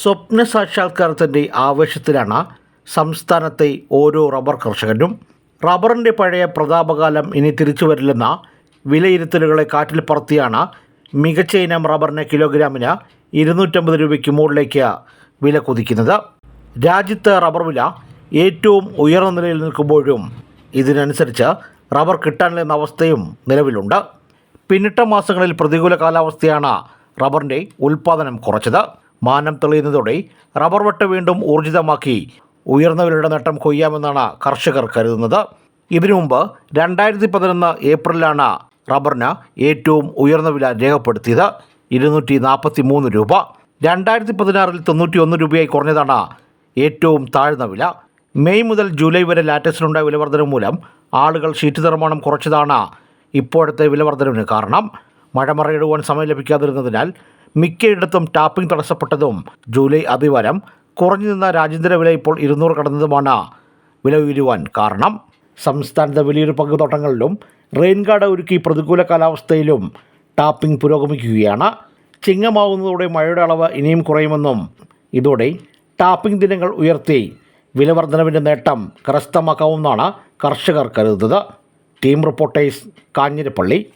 സ്വപ്ന സാക്ഷാത്കാരത്തിന്റെ ആവേശത്തിലാണ് സംസ്ഥാനത്തെ ഓരോ റബ്ബർ കർഷകനും. റബ്ബറിന്റെ പഴയ പ്രതാപകാലം ഇനി തിരിച്ചു വരില്ലെന്ന വിലയിരുത്തലുകളെ കാറ്റിൽ പറത്തിയാണ് മികച്ച ഇനം റബ്ബറിന് കിലോഗ്രാമിന് ഇരുന്നൂറ്റമ്പത് രൂപയ്ക്ക് മുകളിലേക്ക് വില കുതിക്കുന്നത്. രാജ്യത്ത് റബ്ബർ വില ഏറ്റവും ഉയർന്ന നിലയിൽ നിൽക്കുമ്പോഴും ഇതിനനുസരിച്ച് റബ്ബർ കിട്ടാനില്ലെന്ന അവസ്ഥയും നിലവിലുണ്ട്. പിന്നിട്ട മാസങ്ങളിൽ പ്രതികൂല കാലാവസ്ഥയാണ് റബ്ബറിന്റെ ഉൽപ്പാദനം കുറച്ചത്. മാനം തെളിയുന്നതോടെ റബ്ബർ വെട്ട് വീണ്ടും ഊർജിതമാക്കി ഉയർന്നവരുടെ നേട്ടം കൊയ്യാമെന്നാണ് കർഷകർ കരുതുന്നത്. ഇതിനു മുമ്പ് രണ്ടായിരത്തി പതിനൊന്ന് ഏപ്രിലാണ് റബ്ബറിന് ഏറ്റവും ഉയർന്ന വില രേഖപ്പെടുത്തിയത്. ഇരുന്നൂറ്റി നാൽപ്പത്തി മൂന്ന് രൂപ. രണ്ടായിരത്തി പതിനാറിൽ തൊണ്ണൂറ്റി ഒന്ന് രൂപയായി കുറഞ്ഞതാണ് ഏറ്റവും താഴ്ന്ന വില. മെയ് മുതൽ ജൂലൈ വരെ ലാറ്റക്സിനുണ്ടായ വിലവർദ്ധന മൂലം ആളുകൾ ഷീറ്റ് നിർമ്മാണം കുറച്ചതാണ് ഇപ്പോഴത്തെ വിലവർദ്ധനവിന് കാരണം. മഴ മറയിടുവാൻ സമയം ലഭിക്കാതിരുന്നതിനാൽ മിക്കയിടത്തും ടാപ്പിംഗ് തടസ്സപ്പെട്ടതും ജൂലൈ അതിവാരം കുറഞ്ഞു നിന്ന രാജ്യാന്തര വില ഇപ്പോൾ ഇരുന്നൂറ് കടന്നതുമാണ് വില ഉയരുവാൻ കാരണം. സംസ്ഥാനത്തെ വലിയൊരു പങ്ക് തോട്ടങ്ങളിലും റെയിൻ ഗാർഡ് ഒരുക്കി പ്രതികൂല കാലാവസ്ഥയിലും ടാപ്പിംഗ് പുരോഗമിക്കുകയാണ്. ചിങ്ങമാവുന്നതോടെ മഴയുടെ അളവ് ഇനിയും കുറയുമെന്നും ഇതോടെ ടാപ്പിംഗ് ദിനങ്ങൾ ഉയർത്തി വിലവർധനവിന്റെ നേട്ടം കരസ്ഥമാക്കാവുന്നതാണ് കർഷകർ കരുതുന്നത്. Team reporters Kanjirappally.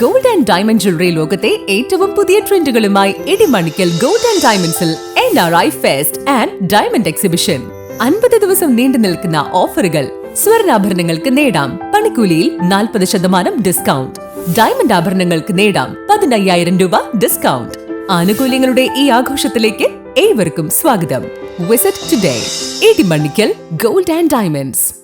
Gold and diamond jewellery ലോകത്തെ ഏറ്റവും പുതിയ ട്രെൻഡുകളുമായി ഇടിമണിക്കൽ ഗോൾഡ് ആൻഡ് ഡയമണ്ട്സിൽ N R I fest and diamond exhibition അൻപത് ദിവസം നീണ്ടു നിൽക്കുന്ന ഓഫറുകൾ സ്വർണാഭരണങ്ങൾക്ക് നേടാം. പണിക്കൂലിയിൽ നാൽപ്പത് ശതമാനം ഡിസ്കൗണ്ട് ഡയമണ്ട് ആഭരണങ്ങൾക്ക് നേടാം പതിനയ്യായിരം രൂപ ഡിസ്കൗണ്ട് ആനുകൂല്യങ്ങളുടെ ഈ ആഘോഷത്തിലേക്ക് ഏവർക്കും സ്വാഗതം. Visit today Idimanickal gold and diamonds